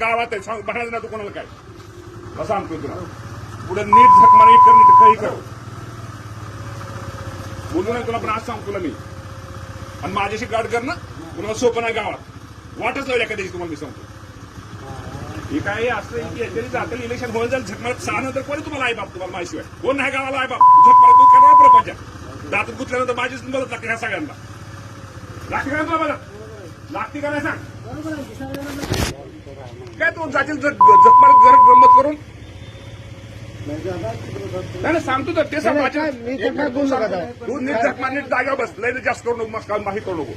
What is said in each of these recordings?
गावात आहे. सांग म्हणायचं ना तू कोणाला काय? असं सांगतोय तुला पुढे नीट झक मारा कर नीट काही कर. बोलू नाही तुला पण आज सांगतो तुला मी. आणि माझ्याशी गाठ कर ना. तुला सोपं नाही गावात. वाटच लावली कधी तुम्हाला मी सांगतो. हे काय असं की याच्याने जातील इलेक्शन होईल जाईल झकमारत सहा नंतर कोणी तुम्हाला आई बाप तुम्हाला माहिशिवाय कोण नाही गावाला आई बाप? झकमारत तू करणार प्रपंच दात गुतल्यानंतर माझीच मदत लागते ह्या सगळ्यांना. लागते का तुला मदत? लागते का नाही सांग? काय तू जातील घर गंमत करून? नाही नाही, सांगतो तर ते. तू नीट झकमार नीट जागा बस. लय जास्त करू नको माही करू नको.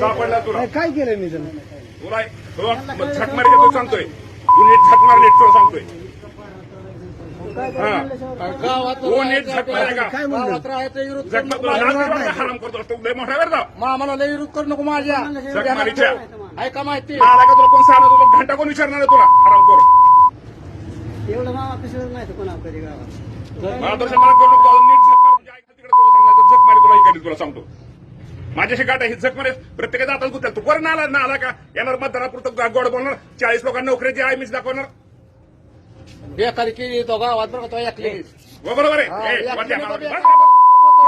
का पडला तुला? काय केलं मी तुला झक मार तू सांगतोय. तू नीट झक मार नीट तुला सांगतोय. हा. मार तुला हराम करतो तू लय मोठा जाऊ मामाला लय विरोध करू नको माझ्या. ऐका माहिती? आला का तुला? कोण सांगणार? तुला घंटा कोण विचारणार आहे तुला? हराम कर एवढं मामा पिसवत नाही कोणा कधी गावात मार्गदर्शन मला करू नको नीट झक मार तुझ्या ऐका तिकडे तुला सांगणार झक मारी तुला इकडे तुला सांगतो. माझ्याशी गाठ आहे ही झक मारे. प्रत्येकाचा गुत्याल. तू कोण आला ना आला का? येणार मतदारापुरतं गोड बोलणार. चाळीस लोकांना नोकरीची आहे मीच दाखवणार. बेकारी केली तो गावात बरं का तो ऐकली हो, बरोबर आहे. ए, या वाट्या किलो मारा. बी- बस, बस,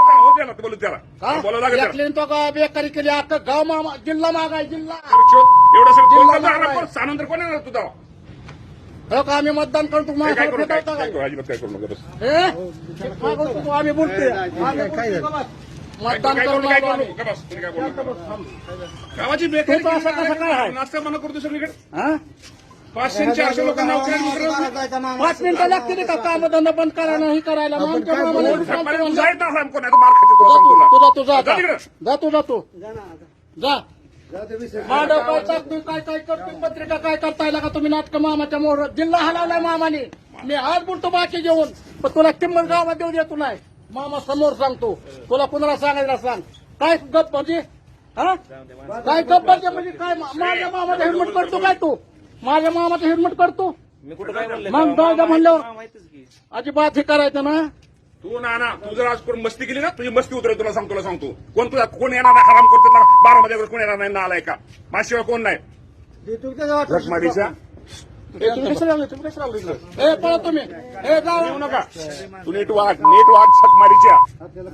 बस, हो त्याला बोलू त्याला बोलावं लागेल त्याला. ऐकली तो का बेकारी केली अख्खं गाव मामा जिल्हा मागाय जिल्हा शोध. एवढं सगळं कोण जिल्हा करतो? मारा आराम कर. सानंतर कोण येणार तुझा हो का आम्ही मतदान करतो काय काय करू काय फेटावता काय काय? करू अजिबात काय करू नका बस हे? काय करतो तू? आम्ही बोलतोय आम्ही काय झालं? काय मतदान काय करू करून काय आलो करू आम्ही. नका बस तुम्ही काय करू नका. गावाची बेकारी असं कसं काय आहे? नाश्ता मना करतो सगळीकडे हा? पाचशे चारशे लोकांना पाच मिनिटं लागतील का? काम धंदा बंद करायला नाही करायला. मग आमच्या काय मामाला बोलू? विरोध झक मारे, चालतो तू म्हणलं. जायत ना कोण आहे मार खाते तुला जा सांगतो तू. तुला. तू जा. माधव काय काय काय करतोय? पत्रिका काय करताय का तुम्ही? नाटक मामाच्या मोहर जिल्हा हलवलाय मामाने. मी आज बोलतो बाकी जेवण पण तुला किंमत गावात देऊ देतो नाही. मामा समोर सांगतो. तुला कुणाला सांगायला सांग. काय गप म्हणजे? हा? काय गप म्हणजे म्हणजे काय? मा- माझ्या मामाचा हेल्मेट करतो काय तू? माझ्या मामाचा हेल्मेट करतो मग दादा म्हणल्यावर अजिबात हे करायचं ना. तू ना ना तू जर आज कोण मस्ती केली ना तुझी मस्ती उतरेल तुला सांगतो तुला सांगतो. कोण तुला कोण येणार नाही हराम करतो ना बारा मध्ये कोण येणार नाही ना आलाय का माझ्याशिवाय कोण नाही. रखमाडीच्या ए, तुम्ही? तुम्ही? ए पळा तुम्ही. ए जा. येऊ नका. तू नीट वाट नीट वाट छकमारीच्या.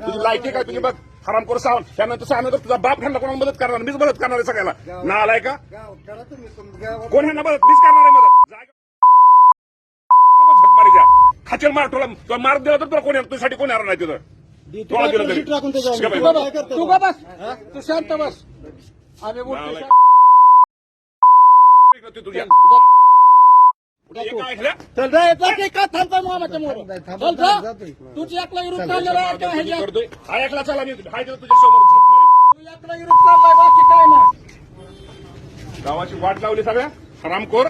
तुझी लायकी काय? तुझी बघ हराम करू सावून त्यानंतर सांगणार तुझा बाप ह्यांना कोणाला मदत करणार? मीच मदत करणार आहे सगळ्याला. ना आलाय का? कोण ह्यांना मदत? मीच करणार आहे मदत. जागा- नको झकमारीच्या खाचल मार तुला. तुला मार दिला तर तुला कोण येणार? तुझ्यासाठी कोण येणार नाही तिथं? तुला दिलं तरी बाई. तू का बस? तू का बस तू शांत बस. आम्ही बोलतो. शांत. तुझ्या? चल जा जा की का थांबताय मामाच्या मोर? नाही, चल जा. तुझी एकला विरोध चाललेला आहे का मी ह्याच्यात? करतोय. हा ऐकला चला मी हाय तुझ्या समोर एकला विरोध चाललाय बाकी काय नाही. गावाची वाट लावली सगळ्या? हरामखोर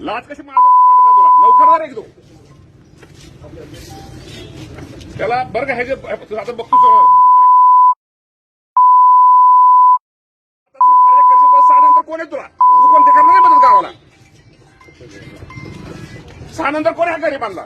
लाच कशी माझं वाटत नाही तुला? नौकरदार आहे की तू त्याला बरं का ह्याचे आता बघतो सगळं. आता सहा नंतर कोण आहे तुला? त्यानंतर कोण आहे गरीबांना?